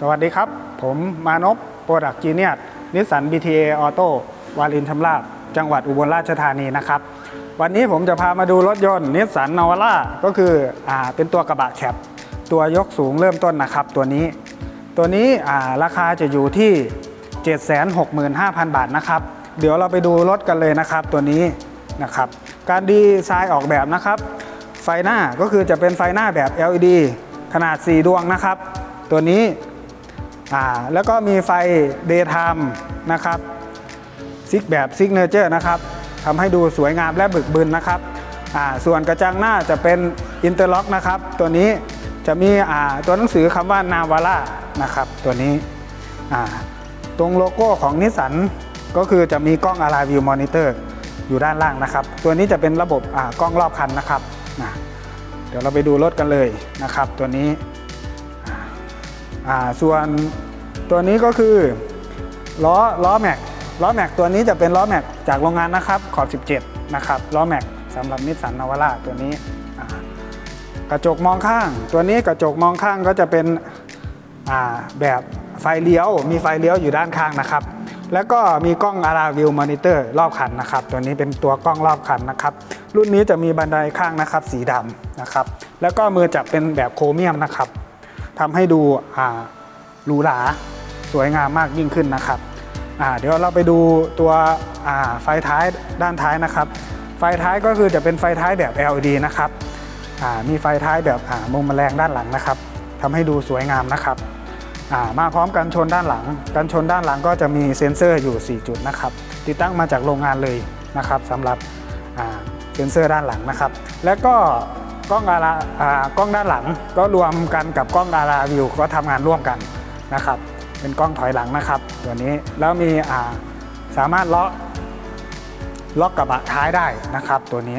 สวัสดีครับ ผมมานพโปรดักจีเนียนิสสัน BTA ออโต้วารินชำราบจังหวัดอุบลราชธานีนะครับ วันนี้ผมจะพามาดูรถยนต์นิสสันนาวาร่าก็คืออเป็นตัวกระบะแคปตัวยกสูงเริ่มต้นนะครับตัวนี้ ตัวนี้ราคาจะอยู่ที่ 765,000 บาทนะครับ เดี๋ยวเราไปดูรถกันเลยนะครับตัวนี้นะครับการดีไซน์ออกแบบนะครับ ไฟหน้าก็คือจะเป็นไฟหน้าแบบ LED ขนาด 4 ดวงนะครับ ตัวนี้แล้วก็มีไฟ Daytime นะครับซิกแบบซิกเนเจอร์นะครับทำให้ดูสวยงามและบึกบึนนะครับส่วนกระจังหน้าจะเป็นอินเตอร์ล็อกนะครับ ตัวนี้จะมีตัวหนังสือคำว่านาวาร่านะครับตัวนี้ตรงโลโก้ของนิสสันก็คือจะมีกล้อง a r าวิวมอนิเตอร์อยู่ด้านล่างนะครับ ตัวนี้จะเป็นระบบอ่ากล้องรอบคันนะครับ เดี๋ยวเราไปดูรถกันเลยนะครับ ตัวนี้ อ่าส่วนตัวนี้ก็คือล้อล้อแม็กล้อแม็กตัวนี้จะเป็นล้อแม็กจากโรงงานนะครับขอบ 17 นะครับล้อแม็กสำหรับนิสสันนาวาร่าตัวนี้กระจกมองข้าง ตัวนี้กระจกมองข้างก็จะเป็นแบบไฟเลี้ยวมีไฟเลี้ยวอยู่ด้านข้างนะครับ แล้วก็มีกล้องอาราวิวมอนิเตอร์รอบคันนะครับ ตัวนี้เป็นตัวกล้องรอบคันนะครับ รุ่นนี้จะมีบันไดข้างนะครับ สีดำนะครับ แล้วก็มือจับเป็นแบบโครเมียมนะครับ ทำให้ดูหรูหราสวยงามมากยิ่งขึ้นนะครับเดี๋ยวเราไปดูตัวไฟท้ายด้านท้ายนะครับ ไฟท้ายก็คือจะเป็นไฟท้ายแบบ LED นะครับมีไฟท้ายแบบมุมแมลงด้านหลังนะครับทำให้ดูสวยงามนะครับามาพร้อมกันชนด้านหลัง กันชนด้านหลังก็จะมีเซ็นเซอร์อยู่ 4 จุดนะครับ ติดตั้งมาจากโรงงานเลยนะครับสำหรับเซ็นเซอร์ด้านหลังนะครับ แล้วก็ กล้องอาราอ่ากล้องด้านหลังก็รวมกันกับกล้องอาราวิวก็ทำงานร่วมกันนะครับ เป็นกล้องถอยหลังนะครับ ตัวนี้แล้วมีอ่าสามารถล็อกล็อกกระบะท้ายได้นะครับ ตัวนี้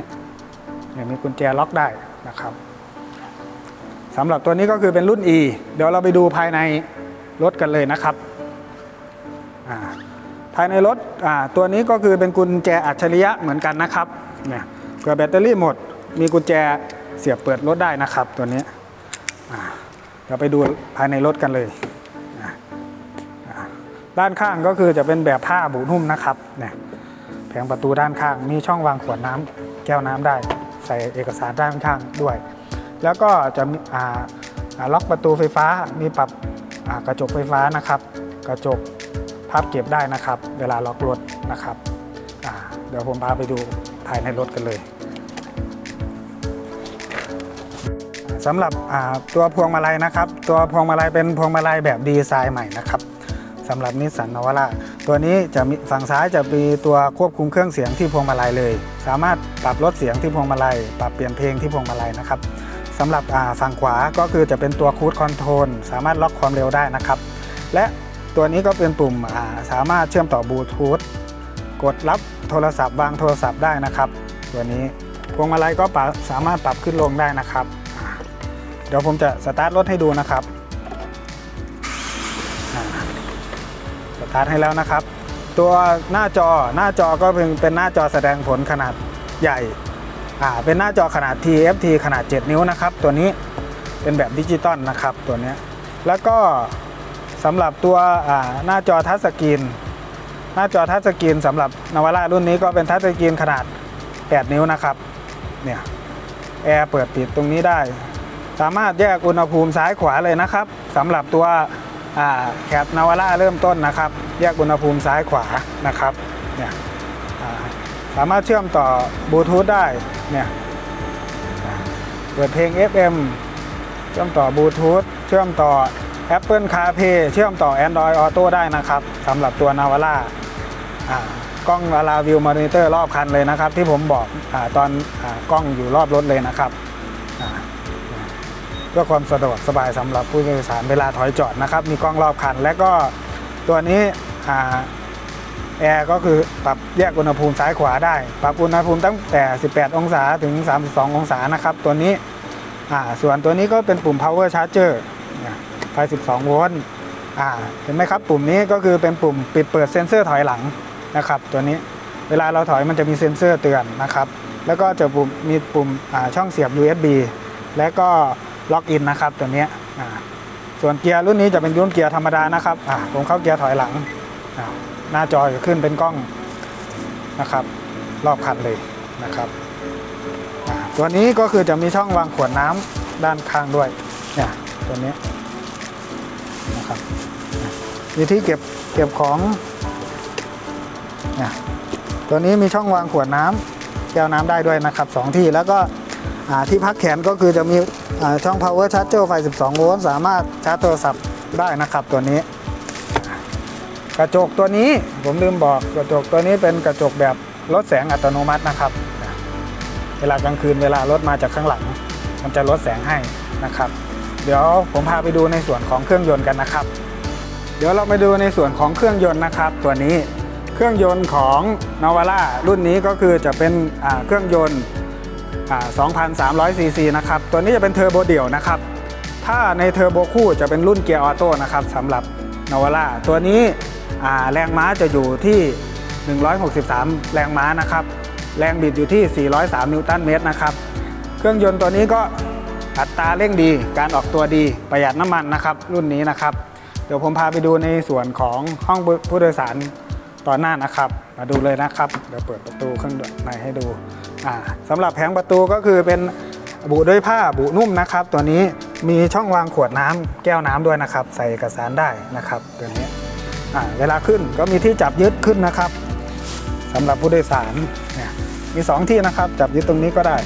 เนี่ยมีกุญแจล็อกได้นะครับสำหรับตัวนี้ก็คือเป็นรุ่น E เดี๋ยวเราไปดูภายในรถกันเลยนะครับาภายในรถตัวนี้ก็คือเป็นกุญแจอัจฉริยะเหมือนกันนะครับเนี่ยเผื่อแบตเตอรี่หมด มีกุญแจ เสียบเปิดรถได้นะครับตัวนี้เดี๋ยวไปดูภายในรถกันเลย ด้านข้างก็คือจะเป็นแบบผ้าบุนุ่มนะครับเนี่ยแผงประตูด้านข้างมีช่องวางขวดน้ำแก้วน้ำได้ ใส่เอกสารด้านข้างด้วย แล้วก็จะมีล็อกประตูไฟฟ้ามีปรับกระจกไฟฟ้านะครับ กระจกพับเก็บได้นะครับ เวลาล็อกรถนะครับเดี๋ยวผมพาไปดูภายในรถกันเลย สำหรับตัวพวงมาลัยนะครับ ตัวพวงมาลัยเป็นพวงมาลัยแบบดีไซน์ใหม่นะครับสำหรับนิสสันนวาร่าตัวนี้จะมีฝั่งซ้ายจะมีตัวควบคุมเครื่องเสียงที่พวงมาลัยเลย สามารถปรับลดเสียงที่พวงมาลัย ปรับเปลี่ยนเพลงที่พวงมาลัยนะครับสำหรับฝั่งขวาก็คือจะเป็นตัวคูดคอนโทรลสามารถล็อกความเร็วได้นะครับ และตัวนี้ก็เป็นปุ่มาสามารถเชื่อมต่อบลูทูธกดรับโทรศัพท์วางโทรศัพท์ได้นะครับ ตัวนี้พวงมาลัยก็สามารถปรับขึ้นลงได้นะครับ เดี๋ยวผมจะสตาร์ทรถให้ดูนะครับสตาร์ทให้แล้วนะครับ ตัวหน้าจอหน้าจอก็เป็นเป็นหน้าจอแสดงผลขนาดใหญ่อ่าเป็นหน้าจอขนาด TFT ขนาด 7 นิ้วนะครับ ตัวนี้เป็นแบบดิจิตอลนะครับตัวนี้แล้วก็สำหรับตัวอ่าหน้าจอทัชสกรีนหน้าจอทัชสกรีนสำหรับนวาร่ารุ่นนี้ก็เป็นทัชสกรีนขนาด 8 นิ้วนะครับเนี่ยแอร์เปิดปิดตรงนี้ได้ สามารถแยกอุณหภูมิซ้ายขวาเลยนะครับสำหรับตัวแคปนาวาร่าเริ่มต้นนะครับ แยกอุณหภูมิซ้ายขวานะครับเนี่ยสามารถเชื่อมต่อบลูทูธได้เนี่ยเปิดเพลง FM เชื่อมต่อบลูทูธเชื่อมต่อ Apple CarPlay เชื่อมต่อ Android Auto ได้นะครับสำหรับตัวนาวาร่ากล้องอาราวิวมอนิเตอร์รอบคันเลยนะครับ ที่ผมบอกอตอนอกล้องอยู่รอบรถเลยนะครับ เพื่อความสะดวกสบายสำหรับผู้โดยสารเวลาถอยจอดนะครับ มีกล้องรอบคัน และก็ตัวนี้แอร์ก็คือปรับแยกอุณหภูมิซ้ายขวาได้ ปรับอุณหภูมิตั้งแต่ 18 องศาถึง 32 องศานะครับ ตัวนี้ส่วนตัวนี้ก็เป็นปุ่ม power charger ไฟ 12 โวลต์เห็นไหมครับ ปุ่มนี้ก็คือเป็นปุ่มปิดเปิดเซ็นเซอร์ถอยหลังนะครับ ตัวนี้เวลาเราถอยมันจะมีเซ็นเซอร์เตือนนะครับ แล้วก็จะปุ่มมีปุ่มช่องเสียบ USB และก็ ล็อกอินนะครับตัวนี้ส่วนเกียร์รุ่นนี้จะเป็นรุ่นเกียร์ธรรมดานะครับผมเข้าเกียร์ถอยหลัง หน้าจอจะขึ้นเป็นกล้องนะครับ รอบคันเลยนะครับตัวนี้ก็คือจะมีช่องวางขวดน้ำด้านข้างด้วยเนี่ยตัวนี้นะครับมีที่เก็บเก็บของเนี่ยตัวนี้มีช่องวางขวดน้ำแก้วน้ำได้ด้วยนะครับสองที่แล้วก็ ที่พักแขนก็คือจะมีอ่าช่อง power charger ไฟ 12 โวลต์สามารถชาร์จโทรศัพท์ได้นะครับตัวนี้ กระจกตัวนี้ผมลืมบอกกระจกตัวนี้เป็นกระจกแบบลดแสงอัตโนมัตินะครับ เวลากลางคืนเวลารถมาจากข้างหลัง มันจะลดแสงให้นะครับ เดี๋ยวผมพาไปดูในส่วนของเครื่องยนต์กันนะครับ เดี๋ยวเราไปดูในส่วนของเครื่องยนต์นะครับ ตัวนี้เครื่องยนต์ของนาวาร่ารุ่นนี้ก็คือจะเป็นเครื่องยนต์ 2,300ซีซีนะครับ ตัวนี้จะเป็นเทอร์โบเดี่ยวนะครับ ถ้าในเทอร์โบคู่จะเป็นรุ่นเกียร์ออโต้นะครับสำหรับนาวาร่าตัวนี้แรงม้าจะอยู่ที่ 163 แรงม้านะครับ แรงบิดอยู่ที่ 403 นิวตันเมตรนะครับ เครื่องยนต์ตัวนี้ก็อัตราเร่งดี การออกตัวดี ประหยัดน้ำมันนะครับ รุ่นนี้นะครับ เดี๋ยวผมพาไปดูในส่วนของห้องผู้โดยสารตอนหน้านะครับ มาดูเลยนะครับ เดี๋ยวเปิดประตูข้างในให้ดู สำหรับแผงประตูก็คือเป็นบุด้วยผ้าบุนุ่มนะครับ ตัวนี้มีช่องวางขวดน้ำแก้วน้ำด้วยนะครับ ใส่เอกสารได้นะครับตัวนี้เวลาขึ้นก็มีที่จับยึดขึ้นนะครับสำหรับผู้โดยสารเนี่ยมี 2 ที่นะครับ จับยึดตรงนี้ก็ได้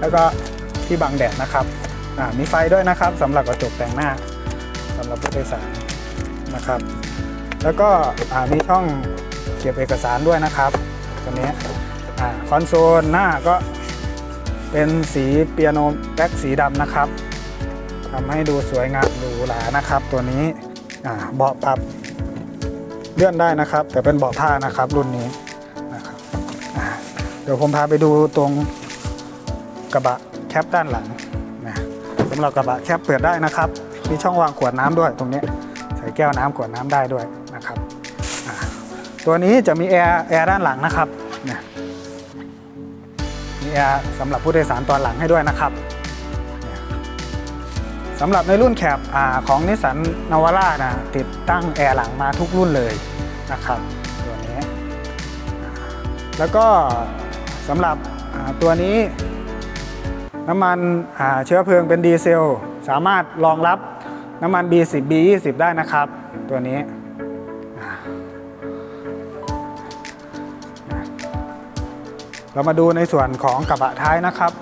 แล้วก็ที่บังแดดนะครับมีไฟด้วยนะครับสำหรับกระจกแต่งหน้าสำหรับผู้โดยสารนะครับ แล้วก็มีช่องเก็บเอกสารด้วยนะครับตัวนี้ คอนโซลหน้าก็เป็นสีเปียโนแบ็กสีดำนะครับทำให้ดูสวยงามหรูหรานะครับ ตัวนี้เบาะปรับเลื่อนได้นะครับ แต่เป็นเบาะผ้านะครับรุ่นนี้นะครับเดี๋ยวผมพาไปดูตรงกระบะแคปด้านหลังนะสำหรับกระบะแคปเปิดได้นะครับ มีช่องวางขวดน้ำด้วยตรงนี้ใส่แก้วน้ำขวดน้ำได้ด้วยนะครับ ตัวนี้จะมีแอร์แอร์ด้านหลังนะครับ แอร์สำหรับผู้โดยสารตอนหลังให้ด้วยนะครับสำหรับในรุ่นแคปอ่าของนิสสันนาวาร่านะติดตั้งแอร์หลังมาทุกรุ่นเลยนะครับตัวนี้ แล้วก็สำหรับตัวนี้น้ำมันเชื้อเพลิงเป็นดีเซล สามารถรองรับน้ำมัน B10 B20 ได้นะครับ ตัวนี้ เรามาดูในส่วนของกระบะท้ายนะครับ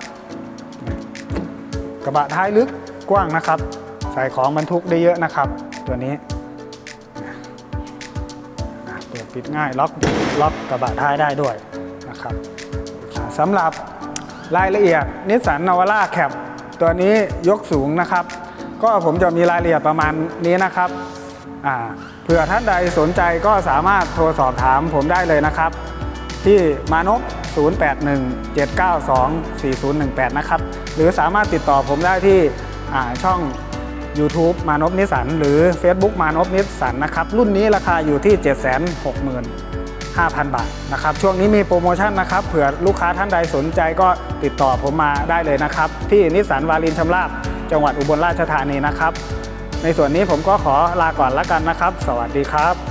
กระบะท้ายลึกกว้างนะครับ ใส่ของบรรทุกได้เยอะนะครับ ตัวนี้เปิดปิดง่ายล็อกล็อกกระบะท้ายได้ด้วยนะครับสำหรับรายละเอียดนิสสันนาวาร่าแคปตัวนี้ยกสูงนะครับ ก็ผมจะมีรายละเอียดประมาณนี้นะครับเผื่อท่านใดสนใจก็สามารถโทรสอบถามผมได้เลยนะครับ ที่มานพ 0817924018 นะครับ หรือสามารถติดต่อผมได้ที่ช่อง YouTube มานพนิสันหรือ Facebook มานพนิสันนะครับ รุ่นนี้ราคาอยู่ที่ 765,000 บาทนะครับ ช่วงนี้มีโปรโมชั่นนะครับ เผื่อลูกค้าท่านใดสนใจก็ติดต่อผมมาได้เลยนะครับ ที่นิสันวารินชำราบจังหวัดอุบลราชธานีนะครับ ในส่วนนี้ผมก็ขอลาก่อนแล้วกันนะครับ สวัสดีครับ